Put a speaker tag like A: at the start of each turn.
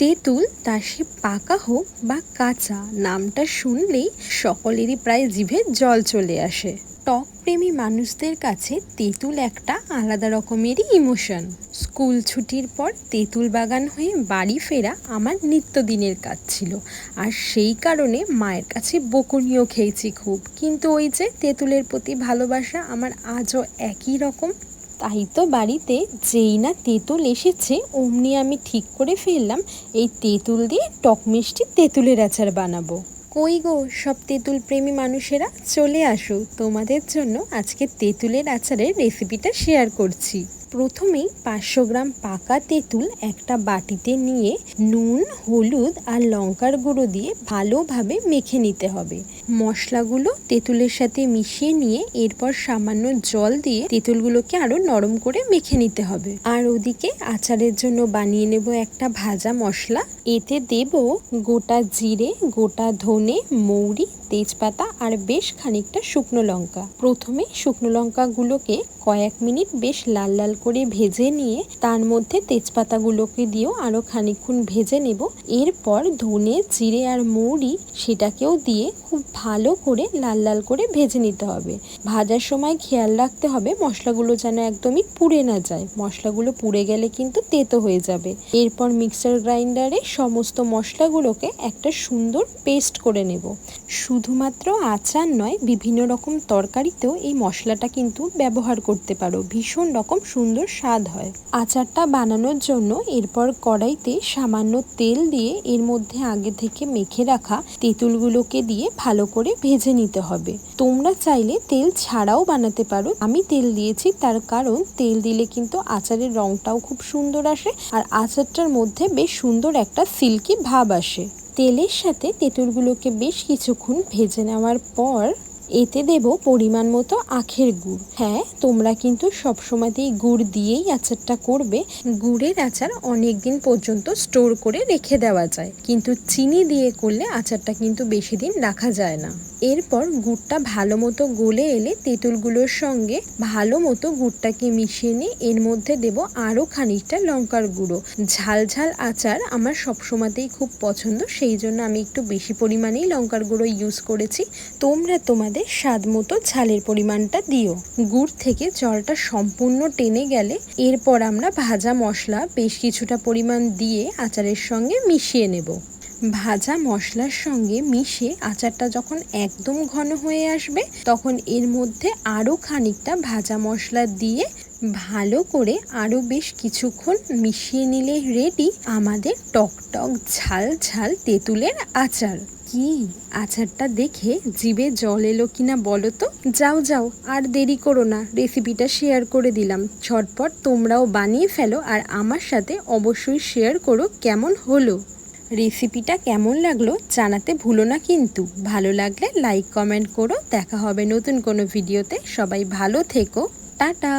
A: তেঁতুল তা সে পাকা হোক বা কাঁচা, নামটা শুনলেই সকলেরই প্রায় জিভে জল চলে আসে। টক প্রেমী মানুষদের কাছে তেঁতুল একটা আলাদা রকমেরই ইমোশন স্কুল ছুটির পর তেঁতুল বাগান হয়ে বাড়ি ফেরা আমার নিত্যদিনের কাজ ছিল। আর সেই কারণে মায়ের কাছে বকুনিও খেয়েছি খুব। কিন্তু ওই যে তেঁতুলের প্রতি ভালোবাসা আমার আজও একই রকম তাই তো বাড়িতে যেই না তেঁতুল এসেছে, অমনি আমি ঠিক করে ফেললাম, এই তেঁতুল দিয়ে টক মিষ্টি তেঁতুলের আচার বানাবো। কই গো, সব তেঁতুল প্রেমী মানুষেরা? চলে আসো, তোমাদের জন্য আজকে তেঁতুলের আচারের রেসিপিটা শেয়ার করছি। প্রথমেই পাঁচশো গ্রাম পাকা তেঁতুল একটা বাটিতে নিয়ে নুন, হলুদ আর লঙ্কার গুঁড়ো দিয়ে ভালোভাবে মেখে নিতে হবে। মশলাগুলো তেঁতুলের সাথে মিশিয়ে নিয়ে এরপর সামান্য জল দিয়ে তেঁতুলগুলোকে আরও নরম করে মেখে নিতে হবে। আর ওদিকে আচারের জন্য বানিয়ে নেব একটা ভাজা মশলা। এতে দেব গোটা জিরে, গোটা ধনে, মৌরি, তেজপাতা আর বেশ খানিকটা শুকনো লঙ্কা। প্রথমে শুকনো লঙ্কাগুলোকে কয়েক মিনিট বেশ লাল লাল করে ভেজে নিয়ে তার মধ্যে তেজপাতাগুলোকে দিয়েও আরও খানিকক্ষণ ভেজে নেব। এরপর ধনে, জিরে আর মৌরি সেটাকেও দিয়ে খুব ভালো করে লাল লাল করে ভেজে নিতে হবে। ভাজার সময় খেয়াল রাখতে হবে মশলাগুলো যেন একদমই পুড়ে না যায়। মশলাগুলো পুড়ে গেলে কিন্তু তেতো হয়ে যাবে। এরপর মিক্সার গ্রাইন্ডারে সমস্ত মশলাগুলোকে একটা সুন্দর পেস্ট করে নেব। শুধুমাত্র আচার নয়, বিভিন্ন রকম তরকারিতেও এই মশলাটা কিন্তু ব্যবহার করতে পারো। ভীষণ রকম সুন্দর স্বাদ হয়। আচারটা বানানোর জন্য এরপর কড়াইতে সামান্য তেল দিয়ে এর মধ্যে আগে থেকে মেখে রাখা তেঁতুলগুলোকে দিয়ে ভালো করে ভেজে নিতে হবে। তোমরা চাইলে তেল ছাড়াও বানাতে পারো। আমি তেল দিয়েছি, তার কারণ তেল দিলে কিন্তু আচারের রংটাও খুব সুন্দর আসে আর আচারটার মধ্যে বেশ সুন্দর একটা সিল্কি ভাব আসে। তেলের সাথে তেঁতুলগুলোকে বেশ কিছুক্ষণ ভেজে নেওয়ার পর এতে দেব পরিমাণ মতো আখের গুড়। হ্যাঁ তোমরা কিন্তু সবসময়তেই গুড় দিয়েই আচারটা করবে। গুড়ের আচার অনেক দিন পর্যন্ত স্টোর করে রেখে দেওয়া যায়। কিন্তু চিনি দিয়ে করলে আচারটা কিন্তু বেশি দিন রাখা যায় না। এরপর গুড়টা ভালো মতো গলে এলে তেঁতুলগুলোর সঙ্গে ভালো মতো গুড়টাকে মিশিয়ে নিয়ে এর মধ্যে দেব আরও খানিকটা লঙ্কার গুঁড়ো। ঝাল ঝাল আচার আমার সবসময়তেই খুব পছন্দ, সেই জন্য আমি একটু বেশি পরিমাণেই লঙ্কার গুঁড়ো ইউজ করেছি। তোমরা তোমাদের স্বাদ মতো ঝালের পরিমাণটা দিও। গুড় থেকে জলটা সম্পূর্ণ টেনে গেলে এরপর আমরা ভাজা মশলা বেশ কিছুটা পরিমাণ দিয়ে আচারের সঙ্গে মিশিয়ে নেব। ভাজা মশলার সঙ্গে মিশে আচারটা যখন একদম ঘন হয়ে আসবে, তখন এর মধ্যে আরও খানিকটা ভাজা মশলা দিয়ে ভালো করে আরও বেশ কিছুক্ষণ মিশিয়ে নিলে রেডি আমাদের টক টক, ঝাল ঝাল তেঁতুলের আচার। কি আচারটা দেখে জিভে জল এলো কিনা বলো তো? যাও যাও, আর দেরি করো না রেসিপিটা শেয়ার করে দিলাম। ঝটপট তোমরাও বানিয়ে ফেলো আর আমার সাথে অবশ্যই শেয়ার করো কেমন হলো। রেসিপিটা কেমন লাগল জানাতে ভুলো না কিন্তু। ভালো লাগলে লাইক, কমেন্ট করো। দেখা হবে নতুন কোনো ভিডিওতে। সবাই ভালো থেকো। টাটা।